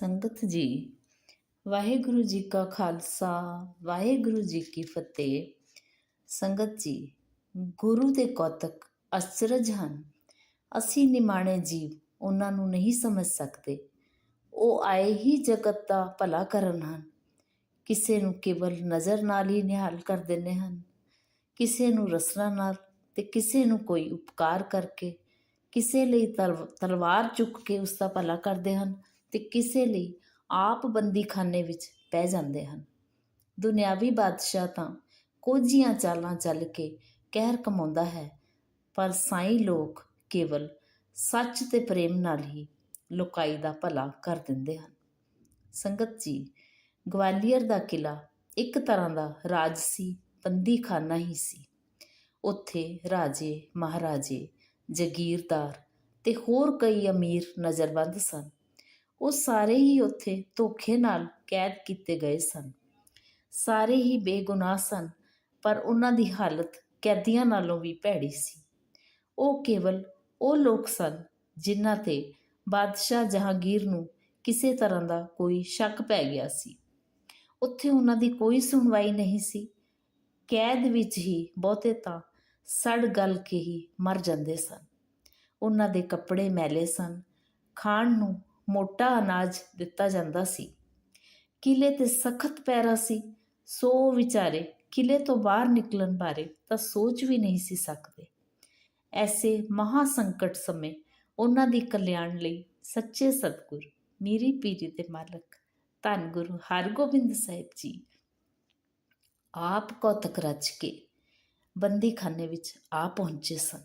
ਸੰਗਤ ਜੀ, ਵਾਹਿਗੁਰੂ ਜੀ ਕਾ ਖਾਲਸਾ, ਵਾਹਿਗੁਰੂ ਜੀ ਕੀ ਫਤਿਹ। ਸੰਗਤ ਜੀ, ਗੁਰੂ ਦੇ ਕੌਤਕ ਅਚਰਜ ਹਨ। ਅਸੀਂ ਨਿਮਾਣੇ ਜੀਵ, ਉਹਨਾਂ ਨੂੰ ਨਹੀਂ ਸਮਝ ਸਕਦੇ। ਉਹ ਆਏ ਹੀ ਜਗਤ ਦਾ ਭਲਾ ਕਰਨ ਹਨ। ਕਿਸੇ ਨੂੰ ਕੇਵਲ ਨਜ਼ਰ ਨਾਲ ਹੀ ਨਿਹਾਲ ਕਰ ਦਿੰਦੇ ਹਨ। ਕਿਸੇ ਨੂੰ ਰਸਨਾ ਨਾਲ ਤੇ ਕਿਸੇ ਨੂੰ ਕੋਈ ਉਪਕਾਰ ਕਰਕੇ, ਕਿਸੇ ਲਈ ਤਲ- ਤਲਵਾਰ ਚੁੱਕ ਕੇ ਉਸ ਦਾ ਭਲਾ ਕਰਦੇ ਹਨ। ਤੇ ਕਿਸੇ ਲਈ ਆਪ ਬੰਦੀਖਾਨੇ ਵਿੱਚ ਪੈ ਜਾਂਦੇ ਹਨ। ਦੁਨਿਆਵੀ ਬਾਦਸ਼ਾਹ ਤਾਂ ਕੋਝੀਆਂ ਚਾਲਾਂ ਚੱਲ ਕੇ ਕਹਿਰ ਕਮਾਉਂਦਾ ਹੈ, ਪਰ ਸਾਈਂ ਲੋਕ ਕੇਵਲ ਸੱਚ ਤੇ ਪ੍ਰੇਮ ਨਾਲ ਹੀ ਲੋਕਾਈ ਦਾ ਭਲਾ ਕਰ ਦਿੰਦੇ ਹਨ। ਸੰਗਤ ਜੀ, ਗਵਾਲੀਅਰ ਦਾ ਕਿਲਾ ਇੱਕ ਤਰ੍ਹਾਂ ਦਾ ਰਾਜਸੀ ਬੰਦੀਖਾਨਾ ਹੀ ਸੀ। ਉੱਥੇ ਰਾਜੇ, ਮਹਾਰਾਜੇ, ਜਗੀਰਦਾਰ ਤੇ ਹੋਰ ਕਈ ਅਮੀਰ ਨਜ਼ਰਬੰਦ ਸਨ। ਉਹ ਸਾਰੇ ਹੀ ਉੱਥੇ ਧੋਖੇ ਨਾਲ ਕੈਦ ਕੀਤੇ ਗਏ ਸਨ। ਸਾਰੇ ਹੀ ਬੇਗੁਨਾਹ ਸਨ, ਪਰ ਉਹਨਾਂ ਦੀ ਹਾਲਤ ਕੈਦੀਆਂ ਨਾਲੋਂ ਵੀ ਭੈੜੀ ਸੀ। ਉਹ ਕੇਵਲ ਉਹ ਲੋਕ ਸਨ ਜਿਨ੍ਹਾਂ ਤੇ ਬਾਦਸ਼ਾਹ ਜਹਾਂਗੀਰ ਨੂੰ ਕਿਸੇ ਤਰ੍ਹਾਂ ਦਾ ਕੋਈ ਸ਼ੱਕ ਪੈ ਗਿਆ ਸੀ। ਉੱਥੇ ਉਹਨਾਂ ਦੀ ਕੋਈ ਸੁਣਵਾਈ ਨਹੀਂ ਸੀ। ਕੈਦ ਵਿੱਚ ਹੀ ਬਹੁਤੇ ਤਾਂ ਸੜ ਗਲ ਕੇ ਹੀ ਮਰ ਜਾਂਦੇ ਸਨ। ਉਹਨਾਂ ਦੇ ਕੱਪੜੇ ਮੈਲੇ ਸਨ, ਖਾਣ ਨੂੰ ਮੋਟਾ ਅਨਾਜ ਦਿੱਤਾ ਜਾਂਦਾ ਸੀ। ਕਿਲੇ ਤੇ ਸਖਤ ਪੈਰਾ ਸੀ। ਸੋ ਵਿਚਾਰੇ ਕਿਲੇ ਤੋਂ ਬਾਹਰ ਨਿਕਲਣ ਬਾਰੇ ਤਾਂ ਸੋਚ ਵੀ ਨਹੀਂ ਸੀ ਸਕਦੇ। ਐਸੇ ਮਹਾ ਸੰਕਟ ਸਮੇਂ ਉਹਨਾਂ ਦੀ ਕਲਿਆਣ ਲਈ ਸੱਚੇ ਸਤਿਗੁਰ, ਮੀਰੀ ਪੀਰੀ ਦੇ ਮਾਲਕ, ਧੰਨ ਗੁਰੂ ਹਰਗੋਬਿੰਦ ਸਾਹਿਬ ਜੀ, ਆਪ ਕੌਤਕ ਰਚ ਕੇ ਬੰਦੀਖਾਨੇ ਵਿੱਚ ਆ ਪਹੁੰਚੇ ਸਨ।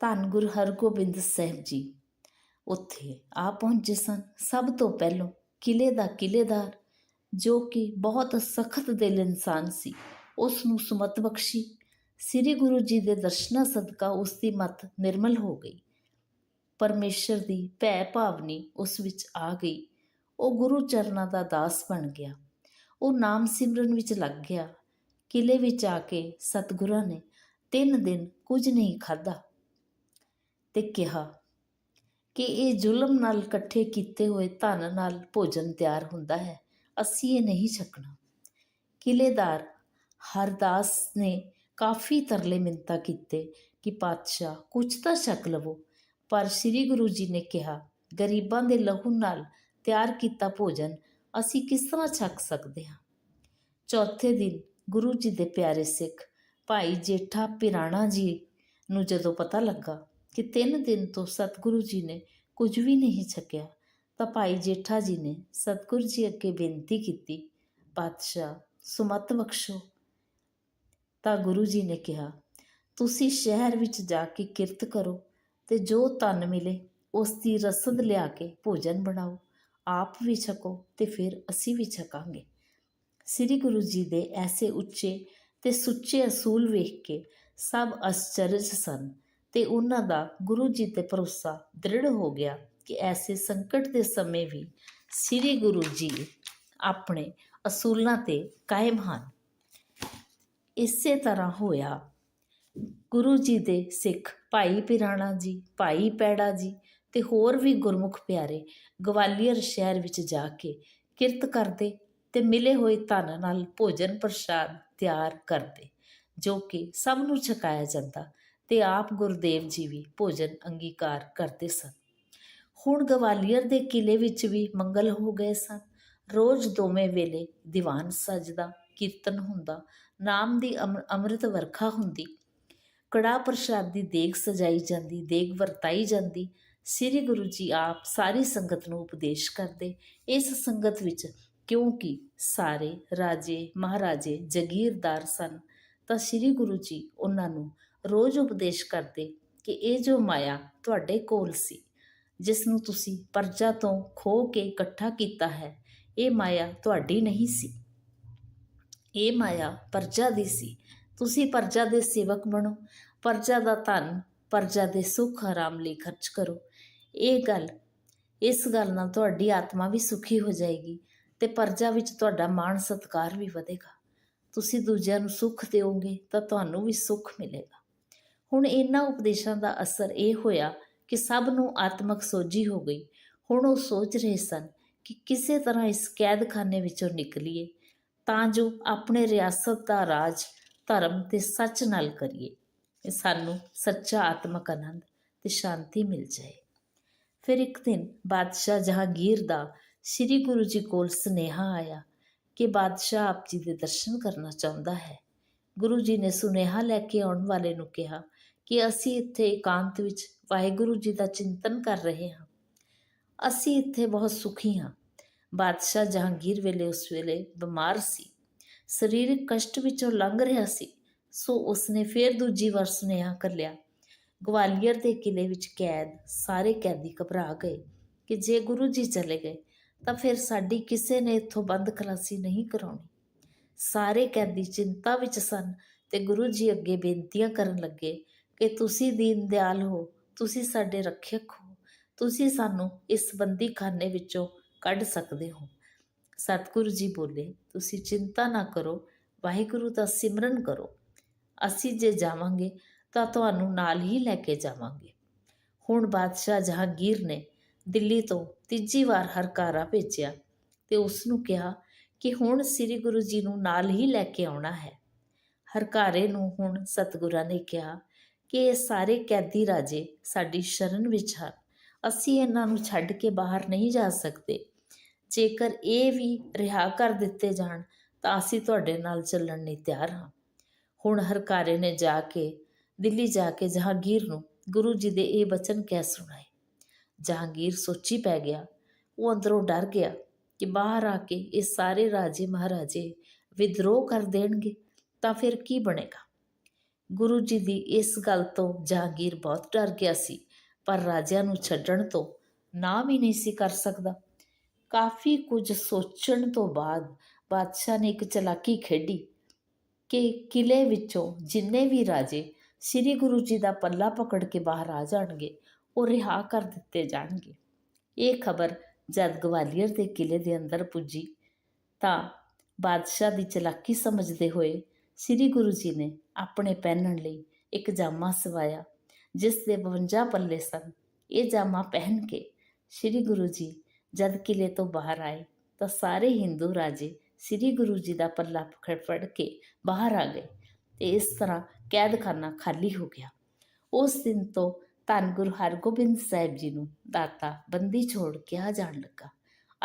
ਧੰਨ ਗੁਰੂ ਹਰਗੋਬਿੰਦ ਸਾਹਿਬ ਜੀ ਉੱਥੇ ਆ ਪਹੁੰਚੇ ਸਨ। ਸਭ ਤੋਂ ਪਹਿਲਾਂ ਕਿਲੇ ਦਾ ਕਿਲੇਦਾਰ ਜੋ ਕਿ ਬਹੁਤ ਸਖਤ ਦਿਲ ਇਨਸਾਨ ਸੀ ਉਸ ਨੂੰ ਸੁਮਤ ਬਖਸ਼ੀ। ਸ੍ਰੀ ਗੁਰੂ ਜੀ ਦੇ ਦਰਸ਼ਨਾਂ ਸਦਕਾ ਉਸ ਦੀ ਮਤ ਨਿਰਮਲ ਹੋ ਗਈ। ਪਰਮੇਸ਼ਰ ਦੀ ਭੈ ਭਾਵਨੀ ਉਸ ਵਿੱਚ ਆ ਗਈ। ਉਹ ਗੁਰੂ ਚਰਨਾਂ ਦਾ ਦਾਸ ਬਣ ਗਿਆ। ਉਹ ਨਾਮ ਸਿਮਰਨ ਵਿੱਚ ਲੱਗ ਗਿਆ। ਕਿਲੇ ਵਿੱਚ ਆ ਕੇ ਸਤਿਗੁਰਾਂ ਨੇ ਤਿੰਨ ਦਿਨ ਕੁਝ ਨਹੀਂ ਖਾਧਾ ਤੇ ਕਿਹਾ ਕਿ ਇਹ ਜ਼ੁਲਮ ਨਾਲ ਇਕੱਠੇ ਕੀਤੇ ਹੋਏ ਧਨ ਨਾਲ ਭੋਜਨ ਤਿਆਰ ਹੁੰਦਾ ਹੈ। ਅਸੀਂ ਇਹ ਨਹੀਂ ਛਕਣਾ। ਕਿਲੇਦਾਰ ਹਰਦਾਸ ਨੇ ਕਾਫੀ ਤਰਲੇ ਮਿੰਤਾ ਕੀਤੇ ਕਿ ਪਾਤਸ਼ਾਹ ਕੁਝ ਤਾਂ ਛਕ ਲਵੋ, ਪਰ ਸ੍ਰੀ ਗੁਰੂ ਜੀ ਨੇ ਕਿਹਾ, ਗਰੀਬਾਂ ਦੇ ਲਹੂ ਨਾਲ ਤਿਆਰ ਕੀਤਾ ਭੋਜਨ ਅਸੀਂ ਕਿਸ ਤਰ੍ਹਾਂ ਛਕ ਸਕਦੇ ਹਾਂ? ਚੌਥੇ ਦਿਨ ਗੁਰੂ ਜੀ ਦੇ ਪਿਆਰੇ ਸਿੱਖ ਭਾਈ ਜੇਠਾ ਪਿਰਾਣਾ ਜੀ ਨੂੰ ਜਦੋਂ ਪਤਾ ਲੱਗਾ ਕਿ ਤਿੰਨ ਦਿਨ ਤੋਂ ਸਤਿਗੁਰੂ ਜੀ ਨੇ ਕੁਝ ਵੀ ਨਹੀਂ ਛਕਿਆ। ਤਾਂ ਭਾਈ ਜੇਠਾ ਜੀ ਨੇ ਸਤਿਗੁਰੂ ਜੀ ਅੱਗੇ ਬੇਨਤੀ ਕੀਤੀ, ਪਾਤਸ਼ਾਹ, ਸੁਮਤ ਬਖਸ਼ੋ। ਤਾਂ ਗੁਰੂ ਜੀ ਨੇ ਕਿਹਾ, ਤੁਸੀਂ ਸ਼ਹਿਰ ਵਿੱਚ ਜਾ ਕੇ ਕਿਰਤ ਕਰੋ ਤੇ ਜੋ ਤਨ ਮਿਲੇ ਉਸ ਦੀ ਰਸਦ ਲਿਆ ਕੇ ਭੋਜਨ ਬਣਾਓ। ਆਪ ਵੀ ਛਕੋ ਤੇ ਫਿਰ ਅਸੀਂ ਵੀ ਛਕਾਂਗੇ। ਸ੍ਰੀ ਗੁਰੂ ਜੀ ਦੇ ਐਸੇ ਉੱਚੇ ਤੇ ਸੁੱਚੇ ਅਸੂਲ ਵੇਖ ਕੇ ਸਭ ਅਸਚਰਜ ਸਨ। ਤੇ ਉਹਨਾਂ ਦਾ ਗੁਰੂ ਜੀ ਤੇ ਭਰੋਸਾ ਦ੍ਰਿੜ ਹੋ ਗਿਆ ਕਿ ਐਸੇ ਸੰਕਟ ਦੇ ਸਮੇਂ ਵੀ ਸ੍ਰੀ ਗੁਰੂ ਜੀ ਆਪਣੇ ਅਸੂਲਾਂ ਤੇ ਕਾਇਮ ਹਨ। ਇਸੇ ਤਰ੍ਹਾਂ ਹੋਇਆ। ਗੁਰੂ ਜੀ ਦੇ ਸਿੱਖ ਭਾਈ ਪਿਰਾਣਾ ਜੀ, ਭਾਈ ਪੈੜਾ ਜੀ ਤੇ ਹੋਰ ਵੀ ਗੁਰਮੁਖ ਪਿਆਰੇ ਗਵਾਲੀਅਰ ਸ਼ਹਿਰ ਵਿੱਚ ਜਾ ਕੇ ਕਿਰਤ ਕਰਦੇ ਤੇ ਮਿਲੇ ਹੋਏ ਧਨ ਨਾਲ ਭੋਜਨ ਪ੍ਰਸ਼ਾਦ ਤਿਆਰ ਕਰਦੇ, ਜੋ ਕਿ ਸਭ ਨੂੰ ਛਕਾਇਆ ਜਾਂਦਾ ਤੇ ਆਪ ਗੁਰਦੇਵ ਜੀ ਵੀ ਭੋਜਨ ਅੰਗੀਕਾਰ ਕਰਦੇ ਸਨ। ਹੁਣ ਗਵਾਲੀਅਰ ਦੇ ਕਿਲੇ ਵਿੱਚ ਵੀ ਮੰਗਲ ਹੋ ਗਏ ਸਨ। ਰੋਜ਼ ਦੋਵੇਂ ਵੇਲੇ ਦੀਵਾਨ ਸਜਦਾ, ਕੀਰਤਨ ਹੁੰਦਾ, ਨਾਮ ਦੀ ਅੰਮ੍ਰਿਤ ਵਰਖਾ ਹੁੰਦੀ। ਕੜਾ ਪ੍ਰਸ਼ਾਦ ਦੀ ਦੇਗ ਸਜਾਈ ਜਾਂਦੀ, ਦੇਗ ਵਰਤਾਈ ਜਾਂਦੀ। ਸ੍ਰੀ ਗੁਰੂ ਜੀ ਆਪ ਸਾਰੀ ਸੰਗਤ ਨੂੰ ਉਪਦੇਸ਼ ਕਰਦੇ, ਇਸ ਸੰਗਤ ਵਿੱਚ ਕਿਉਂਕਿ ਸਾਰੇ ਰਾਜੇ, ਮਹਾਰਾਜੇ, ਜਗੀਰਦਾਰ ਸਨ, ਤਾਂ ਸ੍ਰੀ ਗੁਰੂ ਜੀ ਉਹਨਾਂ ਨੂੰ ਰੋਜ਼ ਉਪਦੇਸ਼ ਕਰਦੇ ਕਿ ਇਹ ਜੋ ਮਾਇਆ ਤੁਹਾਡੇ ਕੋਲ ਸੀ, ਜਿਸ ਨੂੰ ਤੁਸੀਂ ਪਰਜਾ ਤੋਂ ਖੋ ਕੇ ਇਕੱਠਾ ਕੀਤਾ ਹੈ, ਇਹ ਮਾਇਆ ਤੁਹਾਡੀ ਨਹੀਂ ਸੀ। ਇਹ ਮਾਇਆ ਪਰਜਾ ਦੀ ਸੀ। ਤੁਸੀਂ ਪਰਜਾ ਦੇ ਸੇਵਕ ਬਣੋ, ਪਰਜਾ ਦਾ ਧਨ, ਪਰਜਾ ਦੇ ਸੁੱਖ ਆਰਾਮ ਲਈ ਖਰਚ ਕਰੋ। ਇਹ ਗੱਲ, ਇਸ ਗੱਲ ਨਾਲ ਤੁਹਾਡੀ ਆਤਮਾ ਵੀ ਸੁਖੀ ਹੋ ਜਾਏਗੀ ਤੇ ਪਰਜਾ ਵਿੱਚ ਤੁਹਾਡਾ ਮਾਣ ਸਤਕਾਰ ਵੀ ਵਧੇਗਾ। ਤੁਸੀਂ ਦੂਜਿਆਂ ਨੂੰ ਸੁੱਖ ਦਿਓਗੇ ਤਾਂ ਤੁਹਾਨੂੰ ਵੀ ਸੁੱਖ ਮਿਲੇਗਾ। ਹੁਣ ਇਹਨਾਂ ਉਪਦੇਸ਼ਾਂ ਦਾ ਅਸਰ ਇਹ ਹੋਇਆ ਕਿ ਸਭ ਨੂੰ ਆਤਮਕ ਸੋਝੀ ਹੋ ਗਈ। ਹੁਣ ਉਹ ਸੋਚ ਰਹੇ ਸਨ ਕਿ ਕਿਸੇ ਤਰ੍ਹਾਂ ਇਸ ਕੈਦਖਾਨੇ ਵਿੱਚੋਂ ਨਿਕਲੀਏ ਤਾਂ ਜੋ ਆਪਣੇ ਰਿਆਸਤ ਦਾ ਰਾਜ ਧਰਮ ਤੇ ਸੱਚ ਨਾਲ ਕਰੀਏ। ਸਾਨੂੰ ਸੱਚਾ ਆਤਮਕ ਆਨੰਦ ਤੇ ਸ਼ਾਂਤੀ ਮਿਲ ਜਾਏ। ਫਿਰ ਇੱਕ ਦਿਨ ਬਾਦਸ਼ਾਹ ਜਹਾਂਗੀਰ ਦਾ ਸ੍ਰੀ ਗੁਰੂ ਜੀ ਕੋਲ ਸੁਨੇਹਾ ਆਇਆ ਕਿ ਬਾਦਸ਼ਾਹ ਆਪ ਜੀ ਦੇ ਦਰਸ਼ਨ ਕਰਨਾ ਚਾਹੁੰਦਾ ਹੈ। ਗੁਰੂ ਜੀ ਨੇ ਸੁਨੇਹਾ ਲੈ ਕੇ ਆਉਣ ਵਾਲੇ ਨੂੰ ਕਿਹਾ ਕਿ ਅਸੀਂ ਇੱਥੇ ਇਕਾਂਤ ਵਿੱਚ ਵਾਹਿਗੁਰੂ ਜੀ ਦਾ ਚਿੰਤਨ ਕਰ ਰਹੇ ਹਾਂ। ਅਸੀਂ ਇੱਥੇ ਬਹੁਤ ਸੁਖੀ ਹਾਂ। ਬਾਦਸ਼ਾਹ ਜਹਾਂਗੀਰ ਵੇਲੇ ਉਸ ਵੇਲੇ ਬਿਮਾਰ ਸੀ। ਸਰੀਰਕ ਕਸ਼ਟ ਵਿੱਚੋਂ ਲੰਘ ਰਿਹਾ ਸੀ। ਸੋ ਉਸਨੇ ਫੇਰ ਦੂਜੀ ਵਾਰ ਸੁਨੇਹਾ ਕਰ ਲਿਆ। ਗਵਾਲੀਅਰ ਦੇ ਕਿਲੇ ਵਿੱਚ ਕੈਦ, ਸਾਰੇ ਕੈਦੀ ਘਬਰਾ ਗਏ ਕਿ ਜੇ ਗੁਰੂ ਜੀ ਚਲੇ ਗਏ, ਤਾਂ ਫਿਰ ਸਾਡੀ ਕਿਸੇ ਨੇ ਇੱਥੋਂ ਬੰਦ ਖਲਾਸੀ ਨਹੀਂ ਕਰਾਉਣੀ। ਸਾਰੇ ਕੈਦੀ ਚਿੰਤਾ ਵਿੱਚ ਸਨ ਤੇ ਗੁਰੂ ਜੀ ਅੱਗੇ ਬੇਨਤੀਆਂ ਕਰਨ ਲੱਗੇ ਕਿ ਤੁਸੀਂ ਦੀਨ ਦਿਆਲ ਹੋ, ਤੁਸੀਂ ਸਾਡੇ ਰੱਖਿਅਕ ਹੋ, ਤੁਸੀਂ ਸਾਨੂੰ ਇਸ ਬੰਦੀਖਾਨੇ ਵਿੱਚੋਂ ਕੱਢ ਸਕਦੇ ਹੋ। ਸਤਿਗੁਰੂ ਜੀ ਬੋਲੇ, ਤੁਸੀਂ ਚਿੰਤਾ ਨਾ ਕਰੋ, ਵਾਹਿਗੁਰੂ ਦਾ ਸਿਮਰਨ ਕਰੋ। ਅਸੀਂ ਜੇ ਜਾਵਾਂਗੇ ਤਾਂ ਤੁਹਾਨੂੰ ਨਾਲ ਹੀ ਲੈ ਕੇ ਜਾਵਾਂਗੇ। ਹੁਣ ਬਾਦਸ਼ਾਹ ਜਹਾਂਗੀਰ ਨੇ ਦਿੱਲੀ ਤੋਂ ਤੀਜੀ ਵਾਰ ਹਰਕਾਰਾ ਭੇਜਿਆ ਤੇ ਉਸ ਨੂੰ ਕਿਹਾ ਕਿ ਹੁਣ ਸ੍ਰੀ ਗੁਰੂ ਜੀ ਨੂੰ ਨਾਲ ਹੀ ਲੈ ਕੇ ਆਉਣਾ ਹੈ। ਹਰਕਾਰੇ ਨੂੰ ਹੁਣ ਸਤਿਗੁਰਾਂ ਨੇ ਕਿਹਾ ਕਿ ਇਹ ਸਾਰੇ ਕੈਦੀ ਰਾਜੇ ਸਾਡੀ ਸ਼ਰਨ ਵਿੱਚ ਹਨ। ਅਸੀਂ ਇਹਨਾਂ ਨੂੰ ਛੱਡ ਕੇ ਬਾਹਰ ਨਹੀਂ ਜਾ ਸਕਦੇ। ਜੇਕਰ ਇਹ ਵੀ ਰਿਹਾ ਕਰ ਦਿੱਤੇ ਜਾਣ, ਤਾਂ ਅਸੀਂ ਤੁਹਾਡੇ ਨਾਲ ਚੱਲਣ ਲਈ ਤਿਆਰ ਹਾਂ। ਹੁਣ ਹਰਕਾਰੇ ਨੇ ਜਾ ਕੇ, ਦਿੱਲੀ ਜਾ ਕੇ ਜਹਾਂਗੀਰ ਨੂੰ ਗੁਰੂ ਜੀ ਦੇ ਇਹ ਬਚਨ ਕਹਿ ਸੁਣਾਏ। ਜਹਾਂਗੀਰ ਸੋਚੀ ਪੈ ਗਿਆ। ਉਹ ਅੰਦਰੋਂ ਡਰ ਗਿਆ ਕਿ ਬਾਹਰ ਆ ਕੇ ਇਹ ਸਾਰੇ ਰਾਜੇ ਮਹਾਰਾਜੇ ਵਿਦਰੋਹ ਕਰ ਦੇਣਗੇ, ਤਾਂ ਫਿਰ ਕੀ ਬਣੇਗਾ? ਗੁਰੂ ਜੀ ਦੀ ਇਸ ਗੱਲ ਤੋਂ ਜਹਾਂਗੀਰ ਬਹੁਤ ਡਰ ਗਿਆ ਸੀ, ਪਰ ਰਾਜਿਆਂ ਨੂੰ ਛੱਡਣ ਤੋਂ ਨਾ ਵੀ ਨਹੀਂ ਸੀ ਕਰ ਸਕਦਾ। ਕਾਫੀ ਕੁਝ ਸੋਚਣ ਤੋਂ ਬਾਅਦ ਬਾਦਸ਼ਾਹ ਨੇ ਇੱਕ ਚਲਾਕੀ ਖੇਡੀ ਕਿ ਕਿਲੇ ਵਿੱਚੋਂ ਜਿੰਨੇ ਵੀ ਰਾਜੇ ਸ੍ਰੀ ਗੁਰੂ ਜੀ ਦਾ ਪੱਲਾ ਪਕੜ ਕੇ ਬਾਹਰ ਆ ਜਾਣਗੇ, ਉਹ ਰਿਹਾ ਕਰ ਦਿੱਤੇ ਜਾਣਗੇ। ਇਹ ਖਬਰ ਜਦ ਗਵਾਲੀਅਰ ਦੇ ਕਿਲੇ ਦੇ ਅੰਦਰ ਪੁੱਜੀ ਤਾਂ ਬਾਦਸ਼ਾਹ ਦੀ ਚਲਾਕੀ ਸਮਝਦੇ ਹੋਏ ਸ੍ਰੀ ਗੁਰੂ ਜੀ ਨੇ ਆਪਣੇ ਪਹਿਨਣ ਲਈ ਇੱਕ ਜਾਮਾ ਸਵਾਇਆ, ਜਿਸ ਦੇ 52 ਪੱਲੇ ਸਨ। ਇਹ ਜਾਮਾ ਪਹਿਨ ਕੇ ਸ੍ਰੀ ਗੁਰੂ ਜੀ ਜਦ ਕਿਲੇ ਤੋਂ ਬਾਹਰ ਆਏ, ਤਾਂ ਸਾਰੇ ਹਿੰਦੂ ਰਾਜੇ ਸ੍ਰੀ ਗੁਰੂ ਜੀ ਦਾ ਪੱਲਾ ਪਕੜ ਫੜ ਕੇ ਬਾਹਰ ਆ ਗਏ ਤੇ ਇਸ ਤਰ੍ਹਾਂ ਕੈਦਖਾਨਾ ਖਾਲੀ ਹੋ ਗਿਆ। ਉਸ ਦਿਨ ਤੋਂ ਧੰਨ ਗੁਰੂ ਹਰਗੋਬਿੰਦ ਸਾਹਿਬ ਜੀ ਨੂੰ ਦਾਤਾ ਬੰਦੀ ਛੋੜ ਕਿਹਾ ਜਾਣ ਲੱਗਾ।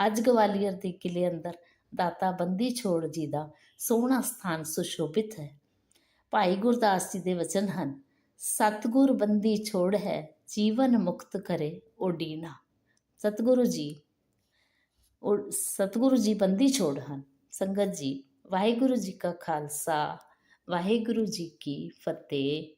ਅੱਜ ਗਵਾਲੀਅਰ ਦੇ ਕਿਲੇ ਅੰਦਰ ਦਾਤਾ ਬੰਦੀ ਛੋੜ ਜੀ ਦਾ ਸੋਹਣਾ ਸਥਾਨ ਸੁਸ਼ੋਭਿਤ ਹੈ। ਭਾਈ ਗੁਰਦਾਸ ਜੀ ਦੇ ਵਚਨ ਹਨ, ਸਤਗੁਰ ਬੰਦੀ ਛੋੜ ਹੈ, ਜੀਵਨ ਮੁਕਤ ਕਰੇ ਓਡੀਨਾ ਸਤਗੁਰੂ ਜੀ, ਉਹ ਸਤਗੁਰੂ ਜੀ ਬੰਦੀ ਛੋੜ ਹਨ। ਸੰਗਤ ਜੀ, ਵਾਹਿਗੁਰੂ ਜੀ ਕਾ ਖਾਲਸਾ, ਵਾਹਿਗੁਰੂ ਜੀ ਕੀ ਫਤਿਹ।